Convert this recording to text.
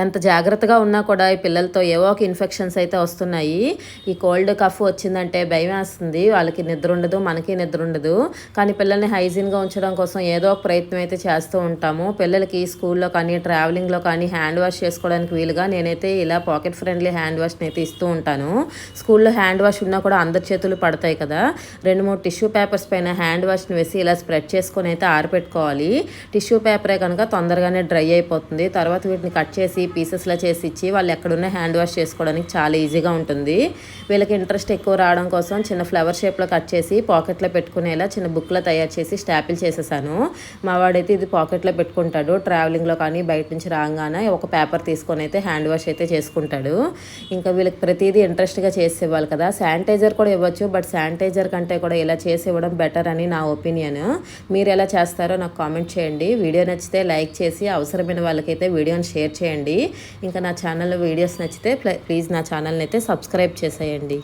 ఎంత జాగ్రత్తగా ఉన్నా కూడా ఈ పిల్లలతో ఏవో ఒక ఇన్ఫెక్షన్స్ అయితే వస్తున్నాయి. ఈ కోల్డ్ కఫ్ వచ్చిందంటే భయం వేస్తుంది. వాళ్ళకి నిద్ర ఉండదు మనకి నిద్ర ఉండదు. కానీ పిల్లల్ని హైజీన్గా ఉంచడం కోసం ఏదో ఒక ప్రయత్నం అయితే చేస్తూ ఉంటాము. పిల్లలకి స్కూల్లో కానీ ట్రావెలింగ్లో కానీ హ్యాండ్ వాష్ చేసుకోవడానికి వీలుగా నేనైతే ఇలా పాకెట్ ఫ్రెండ్లీ హ్యాండ్ వాష్ని అయితే ఇస్తూ ఉంటాను. స్కూల్లో హ్యాండ్ వాష్ ఉన్నా కూడా అందరి చేతులు పడతాయి కదా. రెండు మూడు టిష్యూ పేపర్స్ పైన హ్యాండ్ వాష్ని వేసి ఇలా స్ప్రెడ్ చేసుకొని అయితే ఆరిపెట్టుకోవాలి. టిష్యూ పేపరే కనుక తొందరగానే డ్రై అయిపోతుంది. తర్వాత వీటిని కట్ చేసి చేసి పీసెస్లో చేసి ఇచ్చి వాళ్ళు ఎక్కడున్న హ్యాండ్ వాష్ చేసుకోవడానికి చాలా ఈజీగా ఉంటుంది. వీళ్ళకి ఇంట్రెస్ట్ ఎక్కువ రావడం కోసం చిన్న ఫ్లవర్ షేప్లో కట్ చేసి పాకెట్లో పెట్టుకునేలా చిన్న బుక్లో తయారు చేసి స్టాపిల్ చేసేసాను. మా వాడైతే ఇది పాకెట్లో పెట్టుకుంటాడు. ట్రావెలింగ్లో కానీ బయట నుంచి రాగానే ఒక పేపర్ తీసుకొని అయితే హ్యాండ్ వాష్ అయితే చేసుకుంటాడు. ఇంకా వీళ్ళకి ప్రతిదీ ఇంట్రెస్ట్గా చేసి ఇవ్వాలి కదా. శానిటైజర్ కూడా ఇవ్వచ్చు. బట్ శానిటైజర్ కంటే కూడా ఇలా చేసి ఇవ్వడం బెటర్ అని నా ఒపీనియన్. మీరు ఎలా చేస్తారో నాకు కామెంట్ చేయండి. వీడియో నచ్చితే లైక్ చేసి అవసరమైన వాళ్ళకైతే వీడియోని షేర్ చేయండి. ఇంకా నా ఛానల్లో వీడియోస్ నచ్చితే ప్లీజ్ నా ఛానల్ని అయితే సబ్స్క్రైబ్ చేసేయండి.